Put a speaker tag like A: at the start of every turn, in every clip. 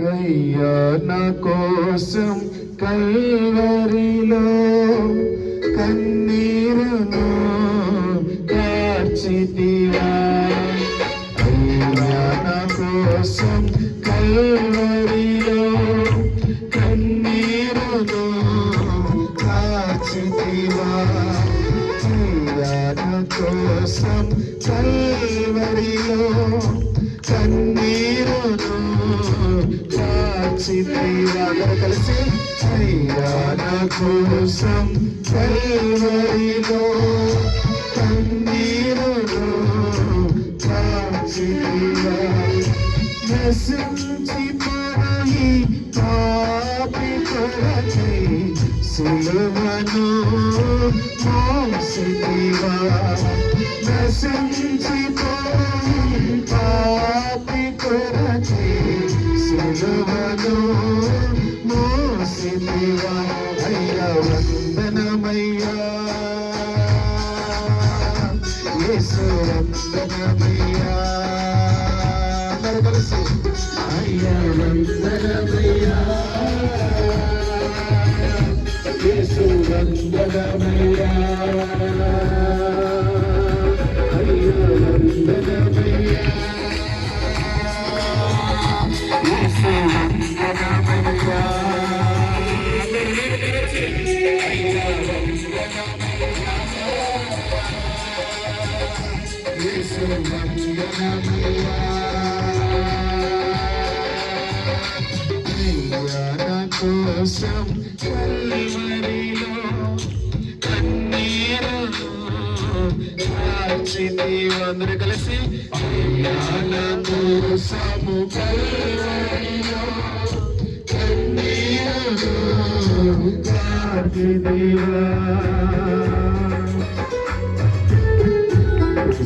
A: అయ్యా నా కోసం కల్వరిలో కన్నీరును కార్చితివా. అయ్యా నా కోసం కల్వరిలో కన్నీరును కార్చితివా. అయ్యా నా కోసం కల్వరిలో కన్నీరును సాక్షి అందరూ కలిసి అయ్యా నా కోసం కల్వరిలో కన్నీరును కార్చితివా నశించిపోయి పాపి కొరకై సిలువను మోసితివా నశించిపోయి పాపి కొరకై సిలువను మోసితివా అయ్యా వందనమయ్యా యేసు వందనమయ్యా. అందరూ కలిసి అయ్యా వందనమయ్యా కోసం కల్వరిలో కన్నీరును కార్చితివా అందరూ కలిసి అయ్యా కోసము కల్వరిలో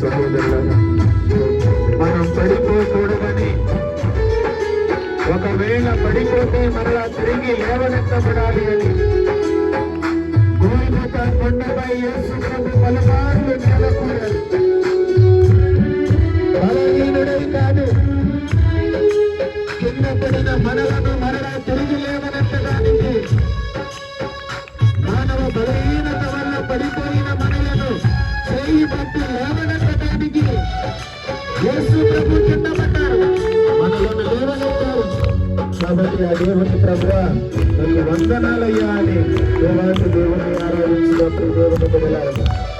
A: సహోదరులారా మనం పడిపోకూడదని. ఒకవేళ పడిపోతే మరలా తిరిగి లేవనెత్తబడాలి అని. గోల్గొత కొండపై యేసు ప్రభు పలుమార్లు నెలకొన్నారు. బలహీనుడై కాదు కింద పడిన మనలను కాబట్టి ఆ దేవుని ప్రభు నీకు వందనాలయ్యా అని దేవాసి దేవుని ఆరాధించినప్పుడు దేవుని బిడ్డలారా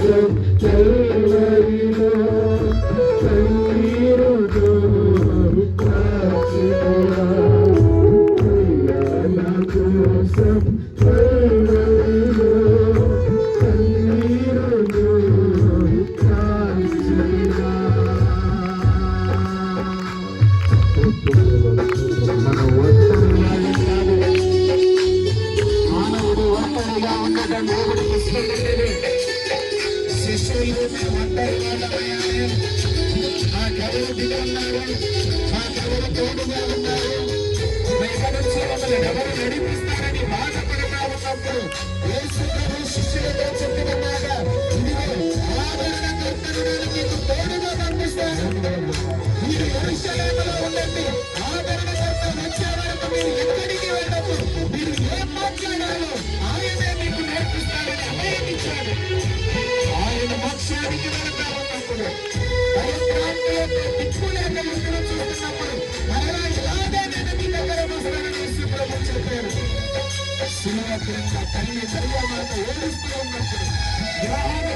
A: శిష్యులు మేము ఒంటరిగా ఉండమయ్యాలి మాకెవరు దిగి ఉన్నారు మాకెవరు తోడుగా ఉన్నారు ఎక్కడి నుంచి మమ్మల్ని ఎవరు నడిపిస్తారని బాధపడతా ఉన్నప్పుడు యేసు ప్రభు శిష్యులతో చెప్పిన మాట Cinema గురించి ఆ తల్లి తల్లివాళ్ళతో ఏడుస్తూ ఉన్నప్పుడు వివాహాలు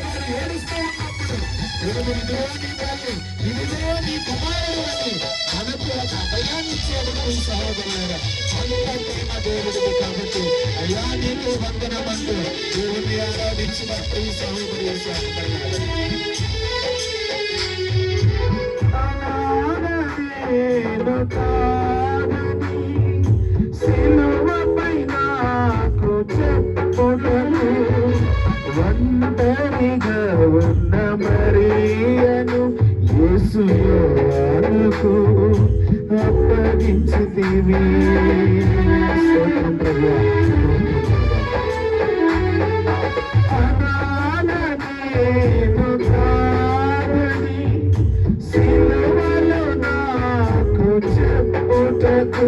A: అయ్యా నీకు వందనమంటూ దేవుడిని ఆరాధించినట్టు ఈ సహోదరు
B: సహోదరు మరియను యేసుకు అప్పగించితివి. స్తోత్రం చెప్పుటకు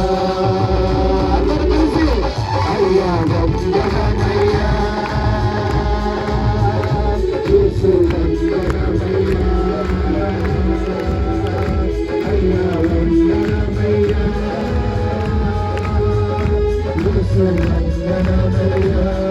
B: Thank you.